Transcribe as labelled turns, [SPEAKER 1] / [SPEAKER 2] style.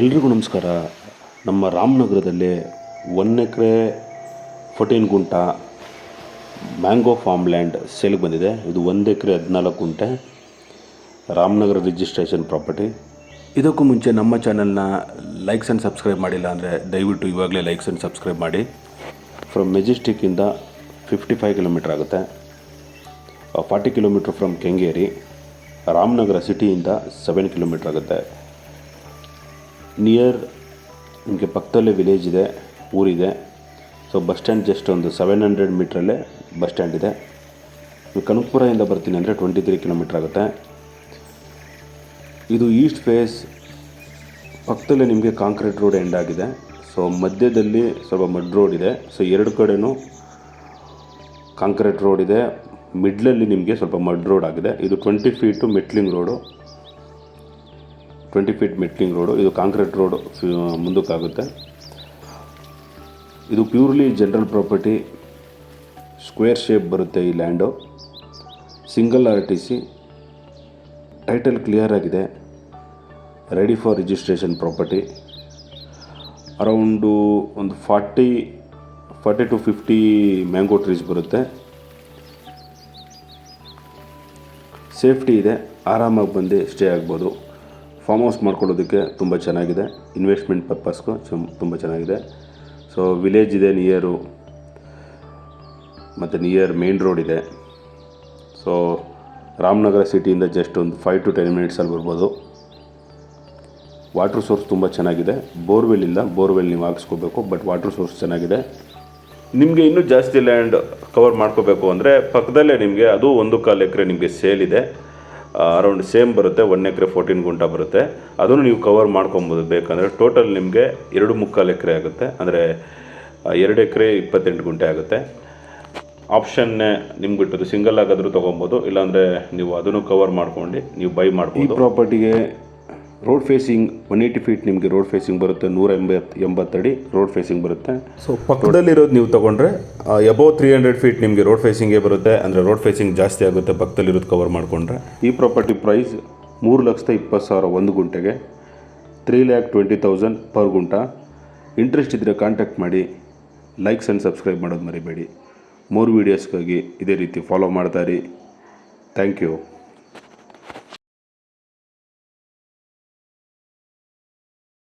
[SPEAKER 1] ಎಲ್ರಿಗೂ ನಮಸ್ಕಾರ. ನಮ್ಮ ರಾಮನಗರದಲ್ಲಿ one acre fourteen gunta mango farm land ಸೇಲಿಗೆ ಬಂದಿದೆ. ಇದು ಒಂದು ಎಕರೆ ಹದಿನಾಲ್ಕು ಗುಂಟೆ ರಾಮನಗರ ರಿಜಿಸ್ಟ್ರೇಷನ್ ಪ್ರಾಪರ್ಟಿ ಇದಕ್ಕೂ ಮುಂಚೆ ನಮ್ಮ ಚಾನಲ್ನ ಲೈಕ್ಸ್ ಆ್ಯಂಡ್ ಸಬ್ಸ್ಕ್ರೈಬ್ ಮಾಡಿಲ್ಲ ಅಂದರೆ ದಯವಿಟ್ಟು ಇವಾಗಲೇ ಲೈಕ್ಸ್ ಆ್ಯಂಡ್ ಸಬ್ಸ್ಕ್ರೈಬ್ ಮಾಡಿ. ಫ್ರಮ್ ಮೆಜೆಸ್ಟಿಕ್ಕಿಂದ ಫಿಫ್ಟಿ ಫೈವ್ ಕಿಲೋಮೀಟ್ರ್ ಆಗುತ್ತೆ. Forty kilometre from Kengeri Ramanagara ಸಿಟಿಯಿಂದ seven kilometre ಆಗುತ್ತೆ. ನಿಯರ್ ನಿಮಗೆ ಪಕ್ಕದಲ್ಲೇ ವಿಲೇಜ್ ಇದೆ, ಊರಿದೆ. ಸೊ ಬಸ್ ಸ್ಟ್ಯಾಂಡ್ ಜಸ್ಟ್ ಒಂದು ಸೆವೆನ್ ಹಂಡ್ರೆಡ್ ಮೀಟ್ರಲ್ಲೇ ಬಸ್ ಸ್ಟ್ಯಾಂಡ್ ಇದೆ. ಕನಕಪುರದಿಂದ ಬರ್ತೀನಿ ಅಂದರೆ ಟ್ವೆಂಟಿ ತ್ರೀ ಕಿಲೋಮೀಟ್ರ್ ಆಗುತ್ತೆ. ಇದು ಈಸ್ಟ್ ಫೇಸ್ ಪಕ್ಕದಲ್ಲೇ ನಿಮಗೆ ಕಾಂಕ್ರೀಟ್ ರೋಡ್ ಎಂಡ್ ಆಗಿದೆ. ಸೊ ಮಧ್ಯದಲ್ಲಿ ಸ್ವಲ್ಪ ಮಡ್ ರೋಡ್ ಇದೆ. ಸೊ ಎರಡು ಕಡೆಯೂ ಕಾಂಕ್ರೀಟ್ ರೋಡ್ ಇದೆ. ಮಿಡ್ಲಲ್ಲಿ ನಿಮಗೆ ಸ್ವಲ್ಪ ಮಡ್ ರೋಡ್ ಆಗಿದೆ. ಇದು twenty feet metalling road twenty feet metalling road ಇದು ಕಾಂಕ್ರೀಟ್ ರೋಡು ಮುಂದಕ್ಕಾಗುತ್ತೆ. ಇದು purely general property square shape ಬರುತ್ತೆ ಈ land single R T C title clear ಆಗಿದೆ. Ready for registration property around ಒಂದು forty forty to fifty mango trees ಬರುತ್ತೆ. Safety ಇದೆ, ಆರಾಮಾಗಿ ಬಂದು ಸ್ಟೇ ಆಗ್ಬೋದು. ಫಾರ್ಮ್ ಹೌಸ್ ಮಾಡ್ಕೊಳ್ಳೋದಕ್ಕೆ ತುಂಬ ಚೆನ್ನಾಗಿದೆ. ಇನ್ವೆಸ್ಟ್ಮೆಂಟ್ ಪರ್ಪಸ್ಗೂ ಚಮ್ ತುಂಬ ಚೆನ್ನಾಗಿದೆ. ಸೊ ವಿಲೇಜ್ ಇದೆ ನಿಯರು ಮತ್ತು ನಿಯರ್ ಮೇನ್ ರೋಡ್ ಇದೆ. ಸೊ ರಾಮನಗರ ಸಿಟಿಯಿಂದ ಜಸ್ಟ್ ಒಂದು ಫೈವ್ ಟು ಟೆನ್ ಮಿನಿಟ್ಸಲ್ಲಿ ಬರ್ಬೋದು. ವಾಟ್ರ್ ಸೋರ್ಸ್ ತುಂಬ ಚೆನ್ನಾಗಿದೆ. ಬೋರ್ವೆಲ್ ಇಲ್ಲ. ಬೋರ್ವೆಲ್ ನೀವು ಹಾಕ್ಸ್ಕೋಬೇಕು ಬಟ್ ವಾಟ್ರ್ ಸೋರ್ಸ್ ಚೆನ್ನಾಗಿದೆ. ನಿಮಗೆ ಇನ್ನೂ ಜಾಸ್ತಿ ಲ್ಯಾಂಡ್ ಕವರ್ ಮಾಡ್ಕೋಬೇಕು ಅಂದರೆ ಪಕ್ಕದಲ್ಲೇ ನಿಮಗೆ ಅದು ಒಂದು ಕಾಲು ಎಕರೆ ನಿಮಗೆ ಸೇಲ್ ಇದೆ. ಅರೌಂಡ್ ಸೇಮ್ ಬರುತ್ತೆ ಒನ್ ಎಕರೆ ಫೋರ್ಟೀನ್ ಗುಂಟ ಬರುತ್ತೆ. ಅದನ್ನು ನೀವು ಕವರ್ ಮಾಡ್ಕೊಬೋದು ಬೇಕಂದರೆ ಟೋಟಲ್ ನಿಮಗೆ ಎರಡು ಮುಕ್ಕಾಲು ಎಕರೆ ಆಗುತ್ತೆ. ಅಂದರೆ ಎರಡು ಎಕರೆ ಇಪ್ಪತ್ತೆಂಟು ಗುಂಟೆ ಆಗುತ್ತೆ. ಆಪ್ಷನ್ನೇ ನಿಮ್ಗೆ ಬಿಟ್ಟದ್ದು ಸಿಂಗಲ್ ಆಗಾದರೂ ತೊಗೊಬೋದು, ಇಲ್ಲಾಂದರೆ ನೀವು ಅದನ್ನು ಕವರ್ ಮಾಡ್ಕೊಂಡು ನೀವು ಬೈ ಮಾಡ್ಬೋದು. ಪ್ರಾಪರ್ಟಿಗೆ road facing one eighty feet ನಿಮಗೆ ರೋಡ್ ಫೇಸಿಂಗ್ ಬರುತ್ತೆ ನೂರ ಎಂಬತ್ತು ಎಂಬತ್ತಡಿ ರೋಡ್ ಫೇಸಿಂಗ್ ಬರುತ್ತೆ.
[SPEAKER 2] ಸೊ ಪಕ್ಕದಲ್ಲಿರೋದು ನೀವು ತೊಗೊಂಡ್ರೆ ಎಬೋ ತ್ರೀ ಹಂಡ್ರೆಡ್ ಫೀಟ್ ನಿಮಗೆ ರೋಡ್ ಫೇಸಿಂಗೇ ಬರುತ್ತೆ ಅಂದರೆ ರೋಡ್ ಫೇಸಿಂಗ್ ಜಾಸ್ತಿ ಆಗುತ್ತೆ ಪಕ್ಕದಲ್ಲಿರೋದು ಕವರ್ ಮಾಡಿಕೊಂಡ್ರೆ.
[SPEAKER 1] ಈ ಪ್ರಾಪರ್ಟಿ ಪ್ರೈಸ್ ಮೂರು ಲಕ್ಷದ ಇಪ್ಪತ್ತು ಸಾವಿರ ಒಂದು ಗುಂಟೆಗೆ three lakh twenty thousand per gunta. Interest ಇದ್ದರೆ ಕಾಂಟ್ಯಾಕ್ಟ್ ಮಾಡಿ ಲೈಕ್ಸ್ ಆ್ಯಂಡ್ ಸಬ್ಸ್ಕ್ರೈಬ್ ಮಾಡೋದು ಮರಿಬೇಡಿ. ಮೂರು ವೀಡಿಯೋಸ್ಗಾಗಿ ಇದೇ ರೀತಿ ಫಾಲೋ ಮಾಡ್ತಾ ಇರಿ. Thank you